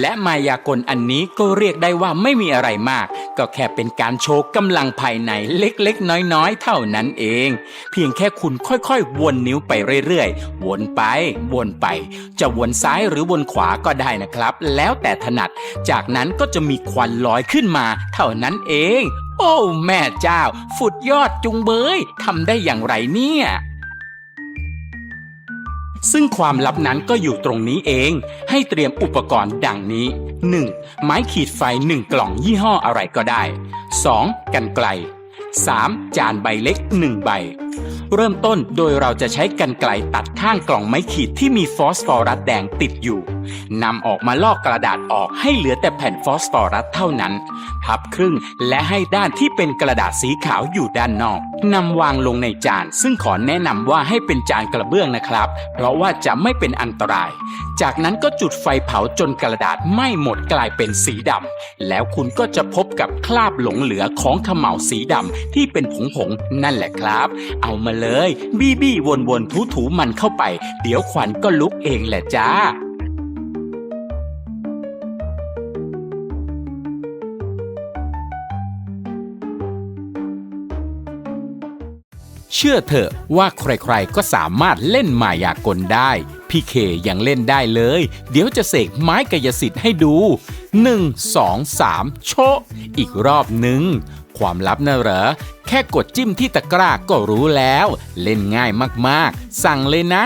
และมายากลอันนี้ก็เรียกได้ว่าไม่มีอะไรมาก ก็แค่เป็นการโชว์กำลังภายในเล็กๆ น้อยๆ เท่านั้นเอง เพียงแค่คุณค่อยๆ วนนิ้วไปเรื่อยๆ วนไป วนไป จะวนซ้ายหรือวนขวาก็ได้นะครับ แล้วแต่ถนัด จากนั้นก็จะมีควันลอยขึ้นมา เท่านั้นเอง โอ้แม่เจ้าฟุดยอดจุงเบยทำได้อย่างไรเนี่ย ซึ่งความลับนั้นก็อยู่ตรงนี้เอง ให้เตรียมอุปกรณ์ดังนี้ 1. ไม้ขีดไฟ 1 กล่องยี่ห้ออะไรก็ได้ 2. กันไกล 3. จานใบเล็ก 1 ใบ เริ่มต้นโดยเราจะใช้กันไกลตัดข้างกล่องไม้ขีดที่มีฟอสฟอรัสแดงติดอยู่ นำออกมาลอกกระดาษออกให้เหลือแต่แผ่นฟอสฟอรัสเท่านั้น พับครึ่งและให้ด้านที่เป็นกระดาษสีขาวอยู่ด้านนอกนำวางลงในจาน ซึ่งขอแนะนำว่าให้เป็นจานกระเบื้องนะครับ เพราะว่าจะไม่เป็นอันตราย จากนั้นก็จุดไฟเผาจนกระดาษไหม้หมดกลายเป็นสีดำแล้วคุณก็จะพบกับคราบหลงเหลือของขม่าวสีดำที่เป็นผงผงๆนั่นแหละครับ เอามาเลย บี้บี้วนวนถูๆมันเข้าไป เดี๋ยวควันก็ลุกเองแหละจ้า เชื่อเถอะว่าใครๆก็สามารถเล่นมายากลได้ พี่เคยังเล่นได้เลย เดี๋ยวจะเสกไม้กายสิทธิ์ให้ดู 1 2 3 โชะ อีกรอบหนึ่ง ความลับนะเหรอ แค่กดจิ้มที่ตะกร้าก็รู้แล้ว เล่นง่ายมากๆ สั่งเลยนะ